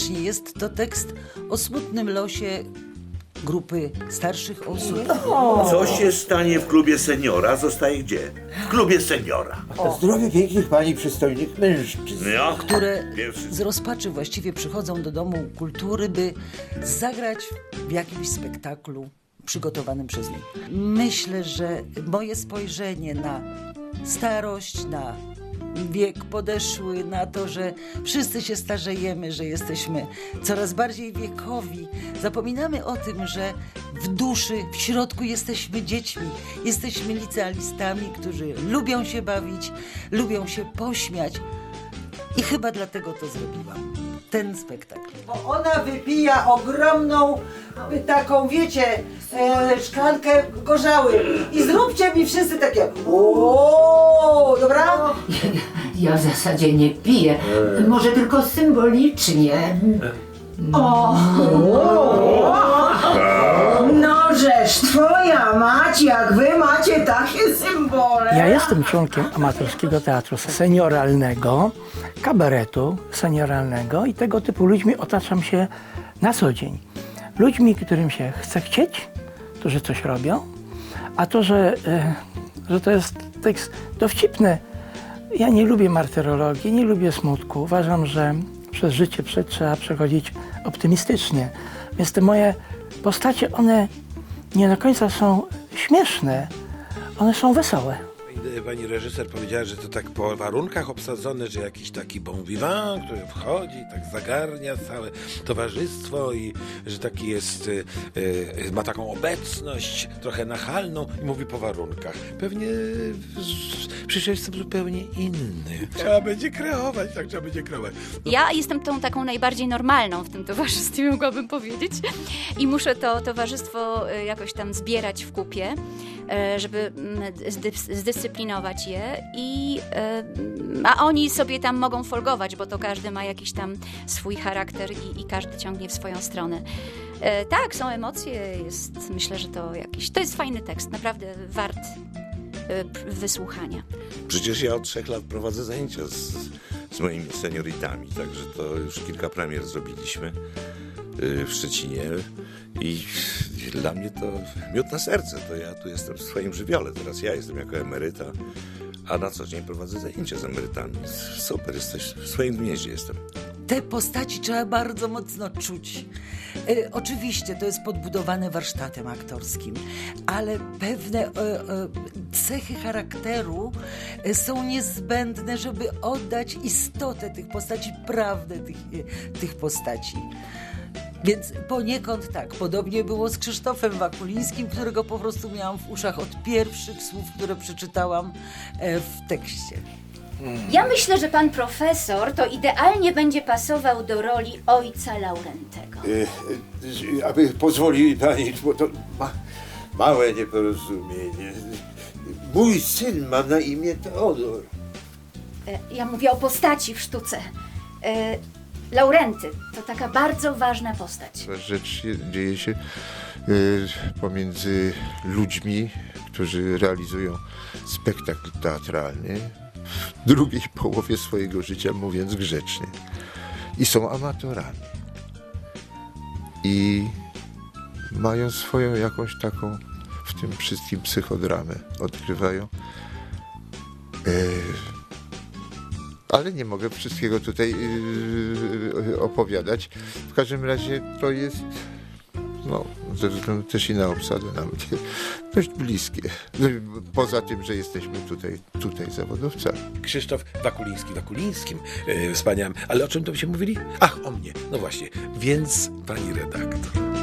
faktycznie jest to tekst o smutnym losie grupy starszych osób, Co się stanie w klubie seniora, zostaje gdzie? W klubie seniora. Zdrowie pięknych pani przystojnych mężczyzn. No, które Pierwszy. z rozpaczy właściwie przychodzą do Domu Kultury, by zagrać w jakimś spektaklu przygotowanym przez nich. Myślę, że moje spojrzenie na starość, na wiek podeszły, na to, że wszyscy się starzejemy, że jesteśmy coraz bardziej wiekowi. Zapominamy o tym, że w duszy, w środku jesteśmy dziećmi, jesteśmy licealistami, którzy lubią się bawić, lubią się pośmiać. I chyba dlatego to zrobiłam. Ten spektakl. Bo ona wypija ogromną, taką wiecie, e, szklankę gorzały. I zróbcie mi wszyscy takie o, dobra? Ja w zasadzie nie piję. Może tylko symbolicznie. No żeż, twoja mać, jak wy macie takie symbole. Ja jestem członkiem amatorskiego teatru senioralnego, kabaretu senioralnego i tego typu ludźmi otaczam się na co dzień. Ludźmi, którym się chce chcieć, to, że coś robią, a to, że, e, że to jest tekst dowcipny. Ja nie lubię martyrologii, nie lubię smutku. Uważam, że przez życie trzeba przechodzić optymistycznie. Więc te moje postacie, one nie do końca są śmieszne, one są wesołe. Pani reżyser powiedziała, że to tak po warunkach obsadzone, że jakiś taki bon vivant, który wchodzi, tak zagarnia całe towarzystwo i że taki jest, y, y, ma taką obecność trochę nachalną i mówi po warunkach. Pewnie y, przyszedł jestem zupełnie inny. Trzeba będzie kreować, tak trzeba będzie kreować. Ja jestem tą taką najbardziej normalną w tym towarzystwie, mogłabym powiedzieć. I muszę to towarzystwo e, jakoś tam zbierać w kupie, żeby mm, zdyscyplinować je. I, a oni sobie tam mogą folgować, bo to każdy ma jakiś tam swój charakter i, i każdy ciągnie w swoją stronę. E, Tak, są emocje, jest, myślę, że to jakiś, to jest fajny tekst, naprawdę wart e, wysłuchania. Przecież ja od trzech lat prowadzę zajęcia z, z moimi senioritami, także to już kilka premier zrobiliśmy y, w Szczecinie i dla mnie to miód na serce, to ja tu jestem w swoim żywiole, teraz ja jestem jako emeryta, a na co dzień prowadzę zajęcia z emerytami. Super, jesteś, w swoim gnieździe jestem. Te postaci trzeba bardzo mocno czuć. E, oczywiście to jest podbudowane warsztatem aktorskim, ale pewne e, e, cechy charakteru e, są niezbędne, żeby oddać istotę tych postaci, prawdę tych, e, tych postaci. Więc poniekąd tak, podobnie było z Krzysztofem Wakulińskim, którego po prostu miałam w uszach od pierwszych słów, które przeczytałam e, w tekście. Ja myślę, że pan profesor to idealnie będzie pasował do roli ojca Laurentego. Y, y, aby pozwoli pani, bo to ma, małe nieporozumienie. Mój syn ma na imię Teodor. E, Ja mówię o postaci w sztuce. E, Laurenty to taka bardzo ważna postać. Rzecz dzieje się y, pomiędzy ludźmi, którzy realizują spektakl teatralny w drugiej połowie swojego życia, mówiąc grzecznie. I są amatorami. I mają swoją jakąś taką w tym wszystkim psychodramę. Odkrywają. Y, ale nie mogę wszystkiego tutaj yy, opowiadać. W każdym razie to jest, no, ze względu też i na obsadę nam dość bliskie. No, Poza tym, że jesteśmy tutaj, tutaj zawodowcami. Krzysztof Wakuliński Wakulińskim, yy, wspaniałym. Ale o czym to się mówili? Ach, o mnie. No właśnie. Więc pani redaktor.